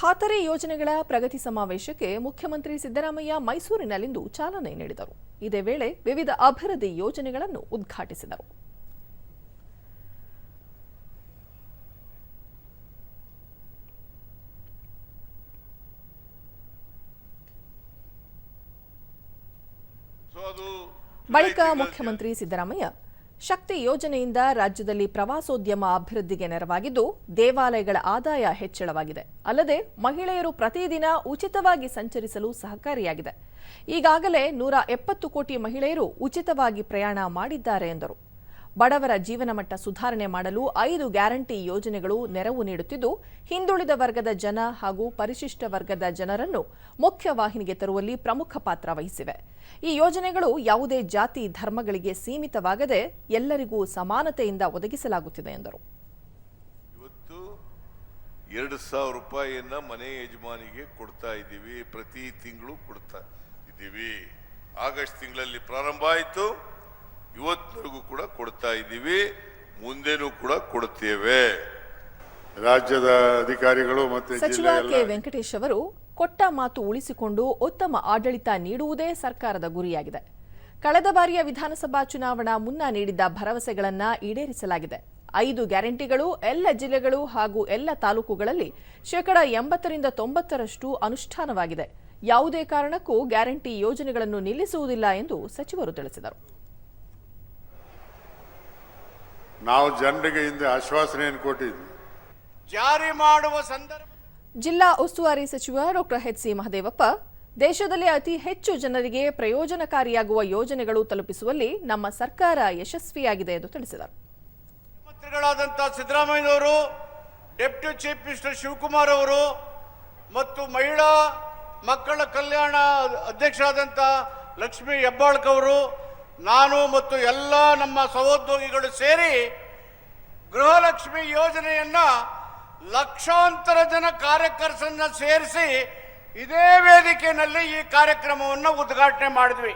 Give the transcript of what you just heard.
ಖಾತರಿ ಯೋಜನೆಗಳ ಪ್ರಗತಿ ಸಮಾವೇಶಕ್ಕೆ ಮುಖ್ಯಮಂತ್ರಿ ಸಿದ್ದರಾಮಯ್ಯ ಮೈಸೂರಿನಲ್ಲಿಂದು ಚಾಲನೆ ನೀಡಿದರು. ಇದೇ ವೇಳೆ ವಿವಿಧ ಅಭಿವೃದ್ಧಿ ಯೋಜನೆಗಳನ್ನು ಉದ್ಘಾಟಿಸಿದರು. ಬಳಿಕ ಮುಖ್ಯಮಂತ್ರಿ ಸಿದ್ದರಾಮಯ್ಯ ಶಕ್ತಿ ಯೋಜನೆಯಿಂದ ರಾಜ್ಯದಲ್ಲಿ ಪ್ರವಾಸೋದ್ಯಮ ಅಭಿವೃದ್ಧಿಗೆ ನೆರವಾಗಿದ್ದು, ದೇವಾಲಯಗಳ ಆದಾಯ ಹೆಚ್ಚಳವಾಗಿದೆ. ಅಲ್ಲದೆ, ಮಹಿಳೆಯರು ಪ್ರತಿದಿನ ಉಚಿತವಾಗಿ ಸಂಚರಿಸಲು ಸಹಕಾರಿಯಾಗಿದೆ. ಈಗಾಗಲೇ ನೂರ ಎಪ್ಪತ್ತು ಕೋಟಿ ಮಹಿಳೆಯರು ಉಚಿತವಾಗಿ ಪ್ರಯಾಣ ಮಾಡಿದ್ದಾರೆ ಎಂದರು. ಬಡವರ ಜೀವನ ಮಟ್ಟ ಸುಧಾರಣೆ ಮಾಡಲು ಐದು ಗ್ಯಾರಂಟಿ ಯೋಜನೆಗಳು ನೆರವು ನೀಡುತ್ತಿದ್ದು, ಹಿಂದುಳಿದ ವರ್ಗದ ಜನ ಹಾಗೂ ಪರಿಶಿಷ್ಟ ವರ್ಗದ ಜನರನ್ನು ಮುಖ್ಯವಾಹಿನಿಗೆ ತರುವಲ್ಲಿ ಪ್ರಮುಖ ಪಾತ್ರ ವಹಿಸಿವೆ. ಈ ಯೋಜನೆಗಳು ಯಾವುದೇ ಜಾತಿ, ಧರ್ಮಗಳಿಗೆ ಸೀಮಿತವಾಗದೆ ಎಲ್ಲರಿಗೂ ಸಮಾನತೆಯಿಂದ ಒದಗಿಸಲಾಗುತ್ತಿದೆ ಎಂದರು. ಎರಡು ಸಾವಿರ ರೂಪಾಯಿಯನ್ನು ಮನೆ ಯಜಮಾನಿಗೆ ಕೊಡ್ತಾ ಇದ್ದೀವಿ. ಪ್ರತಿ ತಿಂಗಳು ಕೊಡ್ತಾ ಇದ್ದೀವಿ. ಆಗಸ್ಟ್ ತಿಂಗಳಲ್ಲಿ ಪ್ರಾರಂಭ ಆಯಿತು. ಇವತ್ತಿನವರೆಗೂ ಕೂಡ ಕೊಡ್ತಾ ಇದ್ದೀವಿ ಮುಂದೆನೂ ಕೂಡ ಕೊಡ್ತೇವೆ. ರಾಜ್ಯದ ಅಧಿಕಾರಿಗಳು ಮತ್ತೆ ಸಚಿವ ಕೆ. ವೆಂಕಟೇಶ್ ಅವರು ಕೊಟ್ಟ ಮಾತು ಉಳಿಸಿಕೊಂಡು ಉತ್ತಮ ಆಡಳಿತ ನೀಡುವುದೇ ಸರ್ಕಾರದ ಗುರಿಯಾಗಿದೆ. ಕಳೆದ ಬಾರಿಯ ವಿಧಾನಸಭಾ ಚುನಾವಣಾ ಮುನ್ನ ನೀಡಿದ್ದ ಭರವಸೆಗಳನ್ನ ಈಡೇರಿಸಲಾಗಿದೆ. ಐದು ಗ್ಯಾರಂಟಿಗಳು ಎಲ್ಲ ಜಿಲ್ಲೆಗಳು ಹಾಗೂ ಎಲ್ಲ ತಾಲೂಕುಗಳಲ್ಲಿ ಶೇಕಡ ಎಂಬತ್ತರಿಂದ ತೊಂಬತ್ತರಷ್ಟು ಅನುಷ್ಠಾನವಾಗಿದೆ. ಯಾವುದೇ ಕಾರಣಕ್ಕೂ ಗ್ಯಾರಂಟಿ ಯೋಜನೆಗಳನ್ನು ನಿಲ್ಲಿಸುವುದಿಲ್ಲ ಎಂದು ಸಚಿವರು ತಿಳಿಸಿದರು. ನಾವು ಜನರಿಗೆ ಹಿಂದೆ ಆಶ್ವಾಸನೆಯನ್ನು ಕೊಟ್ಟಿದ್ವಿ. ಜಾರಿ ಮಾಡುವ ಸಂದರ್ಭ ಜಿಲ್ಲಾ ಉಸ್ತುವಾರಿ ಸಚಿವ ಡಾಕ್ಟರ್ ಎಚ್ ಸಿ ಮಹದೇವಪ್ಪ ದೇಶದಲ್ಲಿ ಅತಿ ಹೆಚ್ಚು ಜನರಿಗೆ ಪ್ರಯೋಜನಕಾರಿಯಾಗುವ ಯೋಜನೆಗಳು ತಲುಪಿಸುವಲ್ಲಿ ನಮ್ಮ ಸರ್ಕಾರ ಯಶಸ್ವಿಯಾಗಿದೆ ಎಂದು ತಿಳಿಸಿದರು. ಮುಖ್ಯಮಂತ್ರಿಗಳಾದಂಥ ಸಿದ್ದರಾಮಯ್ಯನವರು ಡೆಪ್ಟಿ ಚೀಫ್ ಮಿನಿಸ್ಟರ್ ಶಿವಕುಮಾರ್ ಅವರು ಮತ್ತು ಮಹಿಳಾ ಮಕ್ಕಳ ಕಲ್ಯಾಣ ಅಧ್ಯಕ್ಷರಾದಂಥ ಲಕ್ಷ್ಮೀ ಹೆಬ್ಬಾಳ್ಕ್ ಅವರು ನಾನು ಮತ್ತು ಎಲ್ಲ ನಮ್ಮ ಸಹೋದ್ಯೋಗಿಗಳು ಸೇರಿ ಗೃಹಲಕ್ಷ್ಮಿ ಯೋಜನೆಯನ್ನ ಲಕ್ಷಾಂತರ ಜನ ಕಾರ್ಯಕರ್ತರನ್ನ ಸೇರಿಸಿ ಇದೇ ವೇದಿಕೆಯಲ್ಲಿ ಈ ಕಾರ್ಯಕ್ರಮವನ್ನು ಉದ್ಘಾಟನೆ ಮಾಡಿದ್ವಿ.